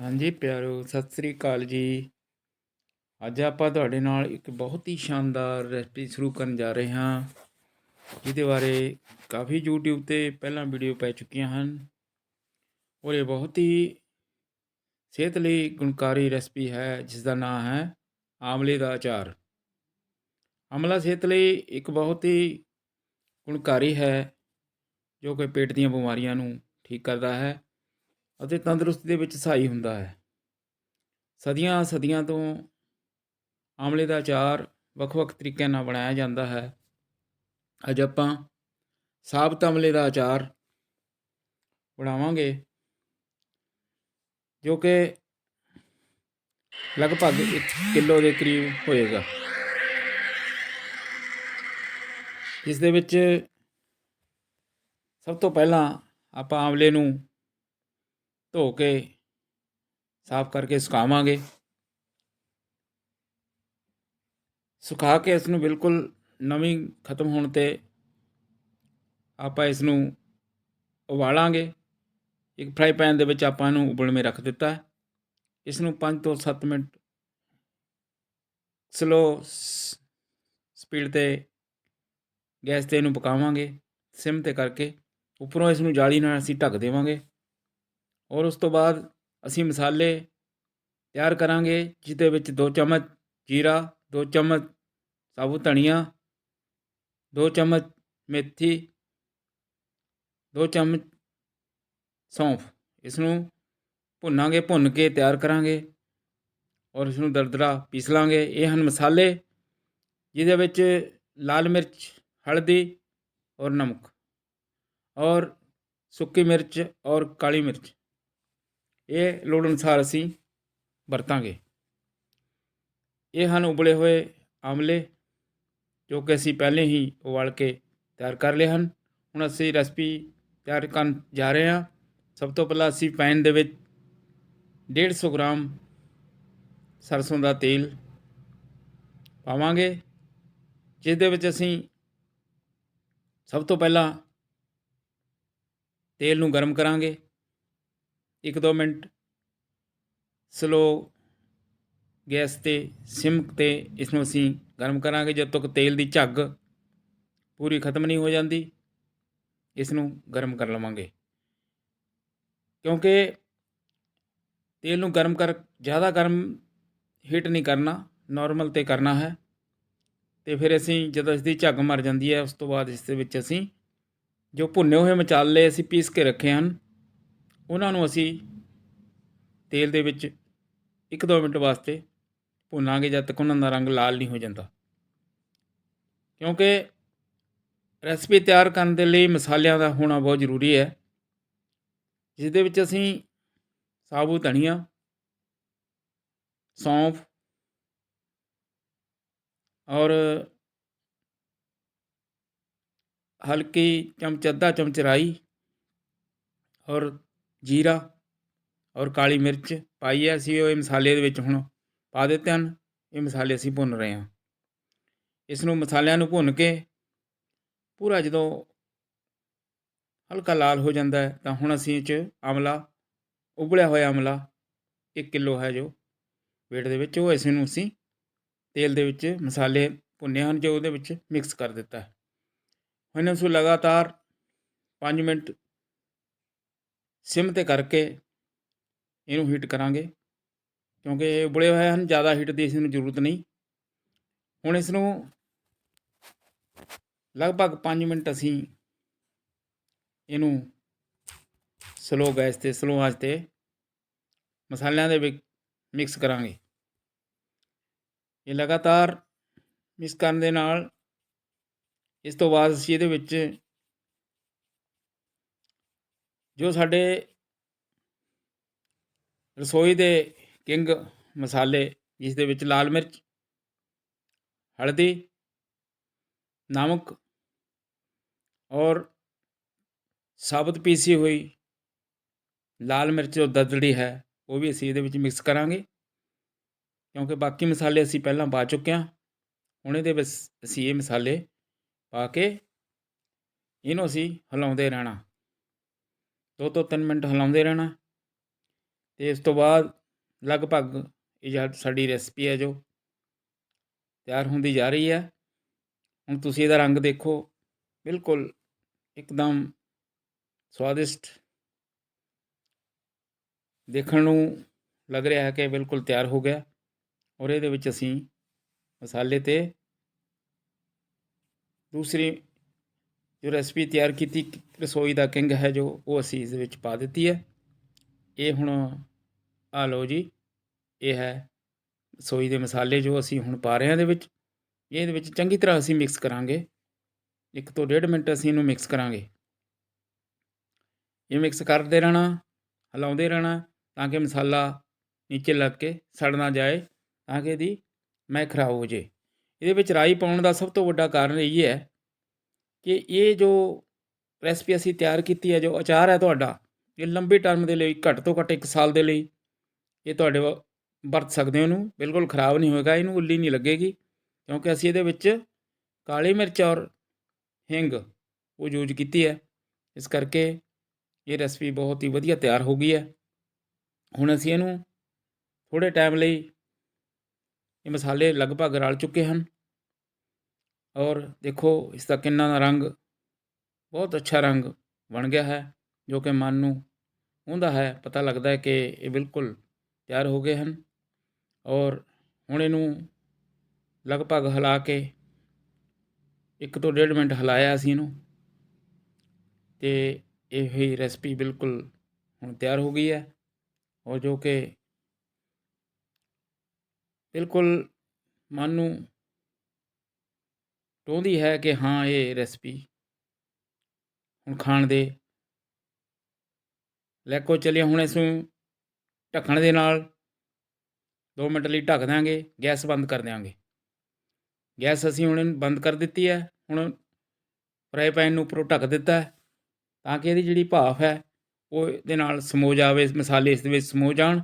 ਹਾਂਜੀ, ਪਿਆਰੋ, ਸਤਿ ਸ੍ਰੀ ਅਕਾਲ ਜੀ। ਅੱਜ ਆਪਾਂ ਤੁਹਾਡੇ ਨਾਲ ਇੱਕ ਬਹੁਤ ਹੀ ਸ਼ਾਨਦਾਰ ਰੈਸਪੀ ਸ਼ੁਰੂ ਕਰਨ ਜਾ ਰਹੇ ਹਾਂ। ਜਿਹਦੇ ਬਾਰੇ ਕਾਫੀ YouTube ਤੇ ਪਹਿਲਾਂ ਵੀਡੀਓ ਪੈ ਚੁੱਕੀਆਂ ਹਨ। ਔਰ ਇਹ ਬਹੁਤ ਹੀ ਸਿਹਤ ਲਈ ਗੁਣਕਾਰੀ ਰੈਸਪੀ ਹੈ ਜਿਸ ਦਾ ਨਾਮ ਹੈ ਆਮਲੇ ਦਾ ਅਚਾਰ। ਆਮਲਾ ਸਿਹਤ ਲਈ ਇੱਕ ਬਹੁਤ ਹੀ ਗੁਣਕਾਰੀ ਹੈ, ਜੋ ਕਿ ਪੇਟ ਦੀਆਂ ਬਿਮਾਰੀਆਂ ਨੂੰ ਠੀਕ ਕਰਦਾ ਹੈ। ਅਤੇ ਤੰਦਰੁਸਤੀ ਦੇ ਵਿੱਚ ਸਹਾਈ ਹੁੰਦਾ ਹੈ। ਸਦੀਆਂ ਸਦੀਆਂ ਤੋਂ ਆਮਲੇ ਦਾ ਅਚਾਰ ਵੱਖ-ਵੱਖ ਤਰੀਕਿਆਂ ਨਾਲ ਬਣਾਇਆ ਜਾਂਦਾ ਹੈ। ਅੱਜ ਆਪਾਂ ਸਾਬਤ ਆਮਲੇ ਦਾ ਅਚਾਰ ਬਣਾਵਾਂਗੇ, ਜੋ ਕਿ ਲਗਭਗ 1 ਕਿਲੋ ਦੇ ਕਰੀਬ ਹੋਏਗਾ। ਇਸ ਦੇ ਵਿੱਚ ਸਭ ਤੋਂ ਪਹਿਲਾਂ ਆਪਾਂ ਆਮਲੇ ਨੂੰ ਧੋ ਕੇ, ਸਾਫ਼ ਕਰਕੇ ਸੁਕਾਵਾਂਗੇ। ਸੁਕਾ ਕੇ ਇਸ ਨੂੰ ਬਿਲਕੁਲ ਨਵੀਂ ਖਤਮ ਹੋਣ ਤੇ ਆਪਾਂ ਇਸ ਨੂੰ ਉਬਾਲਾਂਗੇ। ਇੱਕ ਫਰਾਈ ਪੈਨ ਦੇ ਵਿੱਚ ਆਪਾਂ ਇਹਨੂੰ ਉਬਲਵੇਂ ਰੱਖ ਦਿੱਤਾ। ਇਸ ਨੂੰ 5 ਤੋਂ 7 ਮਿੰਟ ਸਲੋ ਸਪੀਡ ਤੇ ਗੈਸ ਤੇ ਇਹਨੂੰ ਪਕਾਵਾਂਗੇ। ਸਿਮ ਤੇ ਕਰਕੇ ਉੱਪਰੋਂ ਇਸ ਨੂੰ ਜਾਲੀ ਨਾਲ ਅਸੀਂ ਢੱਕ ਦੇਵਾਂਗੇ। ਔਰ ਉਸ ਤੋਂ ਬਾਅਦ ਅਸੀਂ ਮਸਾਲੇ ਤਿਆਰ ਕਰਾਂਗੇ, ਜਿਹਦੇ ਵਿੱਚ ਦੋ ਚਮਚ ਜੀਰਾ, ਦੋ ਚਮਚ ਸਾਬੂਤ ਧਨੀਆ, ਦੋ ਚਮਚ ਮੇਥੀ, ਦੋ ਚਮਚ ਸੌਂਫ। ਇਸ ਨੂੰ ਭੁੰਨਾਂਗੇ, ਭੁੰਨ ਕੇ ਤਿਆਰ ਕਰਾਂਗੇ ਔਰ ਇਸ ਨੂੰ ਦਰਦਰਾ ਪੀਸ ਲਾਂਗੇ। ਇਹ ਹਨ ਮਸਾਲੇ, ਜਿਹਦੇ ਵਿੱਚ ਲਾਲ ਮਿਰਚ, ਹਲਦੀ ਔਰ ਨਮਕ ਔਰ ਸੁੱਕੀ ਮਿਰਚ ਔਰ ਕਾਲੀ ਮਿਰਚ। ਇਹ ਲੋੜ ਅਨੁਸਾਰ ਅਸੀਂ ਵਰਤਾਂਗੇ। ਇਹ ਹਨ ਉਬਲੇ ਹੋਏ ਆਮਲੇ, ਜੋ ਕਿ ਅਸੀਂ ਪਹਿਲੇ ਹੀ ਉਬਾਲ ਕੇ ਤਿਆਰ ਕਰ ਲਏ ਹਨ। ਹੁਣ ਅਸੀਂ ਰੈਸਪੀ ਤਿਆਰ ਕਰਨ ਜਾ ਰਹੇ ਹਾਂ। ਸਭ ਤੋਂ ਪਹਿਲਾਂ ਅਸੀਂ ਪੈਨ ਦੇ ਵਿੱਚ 150 ਗ੍ਰਾਮ ਸਰਸੋਂ ਦਾ ਤੇਲ ਪਾਵਾਂਗੇ, ਜਿਸ ਦੇ ਵਿੱਚ ਅਸੀਂ ਸਭ ਤੋਂ ਪਹਿਲਾਂ ਤੇਲ ਨੂੰ ਗਰਮ ਕਰਾਂਗੇ। 1-2 ਮਿੰਟ। ਸਲੋ ਗੈਸ ਤੇ, ਸਿਮ ਤੇ ਇਸ ਨੂੰ ਅਸੀਂ ਗਰਮ ਕਰਾਂਗੇ ਜਦ ਤੱਕ ਤੇਲ ਦੀ ਝੱਗ ਪੂਰੀ ਖਤਮ ਨਹੀਂ ਹੋ ਜਾਂਦੀ। ਇਸ ਨੂੰ ਗਰਮ ਕਰ ਲਵਾਂਗੇ। ਕਿਉਂਕਿ ਤੇਲ ਨੂੰ ਗਰਮ ਕਰ, ਜ਼ਿਆਦਾ ਗਰਮ ਹੀਟ ਨਹੀਂ ਕਰਨਾ ਨਾਰਮਲ ਤੇ ਕਰਨਾ ਹੈ। ਤੇ ਫਿਰ ਅਸੀਂ ਜਦੋਂ ਇਸ ਦੀ ਝੱਗ ਮਰ ਜਾਂਦੀ ਹੈ, ਉਸ ਤੋਂ ਬਾਅਦ ਇਸ ਦੇ ਵਿੱਚ ਅਸੀਂ ਜੋ ਭੁੰਨੇ ਹੋਏ ਮਚਾਲੇ ਅਸੀਂ ਪੀਸ ਕੇ ਰੱਖੇ ਹਨ ਉਹਨਾਂ ਨੂੰ ਅਸੀਂ ਤੇਲ ਦੇ ਵਿੱਚ 1-2 ਮਿੰਟ ਵਾਸਤੇ ਭੁੰਨਾਂਗੇ ਜਦ ਤੱਕ ਉਹਨਾਂ ਦਾ ਰੰਗ ਲਾਲ ਨਹੀਂ ਹੋ ਜਾਂਦਾ। ਕਿਉਂਕਿ ਰੈਸਪੀ ਤਿਆਰ ਕਰਨ ਦੇ ਲਈ ਮਸਾਲਿਆਂ ਦਾ ਹੋਣਾ ਬਹੁਤ ਜ਼ਰੂਰੀ ਹੈ। ਜਿਸ ਦੇ ਵਿੱਚ ਅਸੀਂ ਸਾਬੂ, ਧਨੀਆ, ਸੌਂਫ ਔਰ ਹਲਕੀ ਚਮਚ ਅੱਧਾ ਚਮਚ ਰਾਈ ਔਰ ਜੀਰਾ ਔਰ ਕਾਲੀ ਮਿਰਚ ਪਾਈ ਹੈ ਅਸੀਂ, ਉਹ ਮਸਾਲੇ ਦੇ ਵਿੱਚ ਹੁਣ ਪਾ ਦਿੱਤੇ ਹਨ। ਇਹ ਮਸਾਲੇ ਅਸੀਂ ਭੁੰਨ ਰਹੇ ਹਾਂ। ਇਸ ਨੂੰ ਮਸਾਲਿਆਂ ਨੂੰ ਭੁੰਨ ਕੇ ਪੂਰਾ ਜਦੋਂ ਹਲਕਾ ਲਾਲ ਹੋ ਜਾਂਦਾ ਹੈ, ਤਾਂ ਹੁਣ ਅਸੀਂ ਇਹ 'ਚ ਆਮਲਾ, ਉਬਲਿਆ ਹੋਇਆ ਆਮਲਾ 1 ਕਿਲੋ ਹੈ ਜੋ ਵੇਟ ਦੇ ਵਿੱਚ, ਉਹ ਇਸ ਨੂੰ ਅਸੀਂ ਤੇਲ ਦੇ ਵਿੱਚ ਮਸਾਲੇ ਭੁੰਨੇ ਹਨ ਜੋ ਉਹਦੇ ਵਿੱਚ ਮਿਕਸ ਕਰ ਦਿੱਤਾ ਹੈ। ਹੁਣ ਇਸ ਨੂੰ ਲਗਾਤਾਰ 5 ਮਿੰਟ ਸਿਮ ਤੇ ਕਰਕੇ ਇਹਨੂੰ ਹੀਟ ਕਰਾਂਗੇ, ਕਿਉਂਕਿ ਇਹ ਉਬਲੇ ਹੋਏ ਹਨ, ਜ਼ਿਆਦਾ ਹੀਟ ਦੀ ਇਸ ਨੂੰ ਜ਼ਰੂਰਤ ਨਹੀਂ। ਹੁਣ ਇਸ ਨੂੰ ਲਗਭਗ 5 ਮਿੰਟ ਅਸੀਂ ਇਹਨੂੰ ਸਲੋ ਗੈਸ ਤੇ ਸਲੋ ਆਂਚ ਤੇ ਮਸਾਲਿਆਂ ਦੇ ਵਿੱਚ ਮਿਕਸ ਕਰਾਂਗੇ। ਇਹ ਲਗਾਤਾਰ ਮਿਕਸ ਕਰਨ ਦੇ ਨਾਲ ਇਸ ਤੋਂ ਬਾਅਦ ਅਸੀਂ ਇਹਦੇ ਵਿੱਚ ਜੋ ਸਾਡੇ ਰਸੋਈ ਦੇ ਕਿੰਗ ਮਸਾਲੇ, ਜਿਸ ਦੇ ਵਿੱਚ ਲਾਲ ਮਿਰਚ, ਹਲਦੀ, ਨਮਕ ਔਰ ਸਾਬਤ ਪੀਸੀ ਹੋਈ ਲਾਲ ਮਿਰਚ ਜੋ ਦਦੜੀ ਹੈ, ਉਹ ਵੀ ਅਸੀਂ ਇਹਦੇ ਵਿੱਚ ਮਿਕਸ ਕਰਾਂਗੇ। ਕਿਉਂਕਿ ਬਾਕੀ ਮਸਾਲੇ ਅਸੀਂ ਪਹਿਲਾਂ ਪਾ ਚੁੱਕੇ ਹਾਂ। ਹੁਣ ਇਹਦੇ ਵਿੱਚ ਅਸੀਂ ਇਹ ਮਸਾਲੇ ਪਾ ਕੇ ਇਹਨੂੰ ਅਸੀਂ ਹਿਲਾਉਂਦੇ ਰਹਿਣਾ। ਦੋ ਤੋਂ ਤਿੰਨ ਮਿੰਟ ਹਿਲਾਉਂਦੇ ਰਹਿਣਾ। ਤੇ ਇਸ ਤੋਂ ਬਾਅਦ ਲਗਭਗ ਇਹ ਜਾ- ਸਾਡੀ ਰੈਸਪੀ ਹੈ ਜੋ ਤਿਆਰ ਹੁੰਦੀ ਜਾ ਰਹੀ ਹੈ। ਹੁਣ ਤੁਸੀਂ ਇਹਦਾ ਰੰਗ ਦੇਖੋ। ਬਿਲਕੁਲ ਇੱਕਦਮ ਸਵਾਦਿਸ਼ਟ ਦੇਖਣ ਨੂੰ ਲੱਗ ਰਿਹਾ ਹੈ ਕਿ ਬਿਲਕੁਲ ਤਿਆਰ ਹੋ ਗਿਆ। ਔਰ ਇਹਦੇ ਵਿੱਚ ਅਸੀਂ ਮਸਾਲੇ ਤੇ ਦੂਸਰੀ ਜੋ ਰੈਸਪੀ ਤਿਆਰ ਕੀਤੀ, ਰਸੋਈ ਦਾ ਕਿੰਗ ਹੈ ਜੋ ਉਹ ਅਸੀਂ ਇਸ ਦੇ ਵਿੱਚ ਪਾ ਦਿੱਤੀ ਹੈ। ਇਹ ਹੁਣ ਆ ਲਓ ਜੀ, ਇਹ ਹੈ ਰਸੋਈ ਦੇ ਮਸਾਲੇ ਜੋ ਅਸੀਂ ਹੁਣ ਪਾ ਰਹੇ ਹਾਂ ਇਹਦੇ ਵਿੱਚ। ਇਹਦੇ ਵਿੱਚ ਚੰਗੀ ਤਰ੍ਹਾਂ ਅਸੀਂ ਮਿਕਸ ਕਰਾਂਗੇ। ਇੱਕ ਤੋਂ ਡੇਢ ਮਿੰਟ ਅਸੀਂ ਇਹਨੂੰ ਮਿਕਸ ਕਰਾਂਗੇ। ਇਹ ਮਿਕਸ ਕਰਦੇ ਰਹਿਣਾ, ਹਿਲਾਉਂਦੇ ਰਹਿਣਾ ਤਾਂ ਕਿ ਮਸਾਲਾ ਨੀਚੇ ਲੱਗ ਕੇ ਸੜ ਨਾ ਜਾਏ, ਤਾਂ ਕਿ ਇਹਦੀ ਮੈਂ ਖਰਾਬ ਹੋ ਜੇ। ਇਹਦੇ ਵਿੱਚ ਰਾਈ ਪਾਉਣ ਦਾ ਸਭ ਤੋਂ ਵੱਡਾ ਕਾਰਨ ਇਹ ਹੈ ਕਿ ਇਹ ਜੋ ਰੈਸਪੀ ਅਸੀਂ ਤਿਆਰ ਕੀਤੀ ਹੈ, ਜੋ ਅਚਾਰ ਹੈ ਤੁਹਾਡਾ, ਇਹ ਲੰਬੇ ਟਰਮ ਦੇ ਲਈ, ਘੱਟ ਤੋਂ ਘੱਟ 1 ਸਾਲ ਦੇ ਲਈ, ਇਹ ਤੁਹਾਡੇ ਵ- ਵਰਤ ਸਕਦੇ ਹੋ ਇਹਨੂੰ। ਬਿਲਕੁਲ ਖਰਾਬ ਨਹੀਂ ਹੋਏਗਾ, ਇਹਨੂੰ ਉੱਲੀ ਨਹੀਂ ਲੱਗੇਗੀ, ਕਿਉਂਕਿ ਅਸੀਂ ਇਹਦੇ ਵਿੱਚ ਕਾਲੀ ਮਿਰਚ ਔਰ ਹਿੰਗ ਉਹ ਯੂਜ਼ ਕੀਤੀ ਹੈ। ਇਸ ਕਰਕੇ ਇਹ ਰੈਸਪੀ ਬਹੁਤ ਹੀ ਵਧੀਆ ਤਿਆਰ ਹੋ ਗਈ ਹੈ। ਹੁਣ ਅਸੀਂ ਇਹਨੂੰ ਥੋੜੇ ਟਾਈਮ ਲਈ ਇਹ ਮਸਾਲੇ ਲਗਭਗ ਰਲ ਚੁੱਕੇ ਹਨ। ਔਰ ਦੇਖੋ, ਇਸ ਦਾ ਕਿੰਨਾ ਦਾ ਰੰਗ ਬਹੁਤ ਅੱਛਾ ਰੰਗ ਬਣ ਗਿਆ ਹੈ, ਜੋ ਕਿ ਮਨ ਨੂੰ ਉਹਦਾ ਹੈ, ਪਤਾ ਲੱਗਦਾ ਹੈ ਕਿ ਇਹ ਬਿਲਕੁਲ ਤਿਆਰ ਹੋ ਗਏ ਹਨ। ਔਰ ਹੁਣ ਇਹਨੂੰ ਲਗਭਗ ਹਿਲਾ ਕੇ ਇੱਕ ਤੋਂ ਡੇਢ ਮਿੰਟ ਹਿਲਾਇਆ ਅਸੀਂ ਇਹਨੂੰ ਤੇ ਇਹ ਹੀ ਰੈਸਪੀ ਬਿਲਕੁਲ ਹੁਣ ਤਿਆਰ ਹੋ ਗਈ ਹੈ ਔਰ ਜੋ ਕਿ ਬਿਲਕੁਲ ਮਨ ਨੂੰ ਚਾਹੁੰਦੀ ਹੈ ਕਿ ਹਾਂ, ਇਹ ਰੈਸਪੀ ਹੁਣ ਖਾਣ ਦੇ ਲੈ ਕੋ ਚੱਲਿਆ ਹੁਣ ਇਸ ਨੂੰ ਢੱਕਣ ਦੇ ਨਾਲ 2 ਮਿੰਟ ਲਈ ਢੱਕ ਦਾਂਗੇ ਗੈਸ ਬੰਦ ਕਰ ਦਿਆਂਗੇ। ਗੈਸ ਅਸੀਂ ਹੁਣ ਬੰਦ ਕਰ ਦਿੱਤੀ ਹੈ, ਹੁਣ ਫਰਾਈ ਪੈਨ ਨੂੰ ਉੱਪਰੋਂ ਢੱਕ ਦਿੱਤਾ ਤਾਂ ਕਿ ਇਹਦੀ ਜਿਹੜੀ ਭਾਫ ਹੈ, ਉਹ ਇਹਦੇ ਨਾਲ ਸਮੋ ਜਾਵੇ ਮਸਾਲੇ ਇਸ ਦੇ ਵਿੱਚ ਸਮੋ ਜਾਣ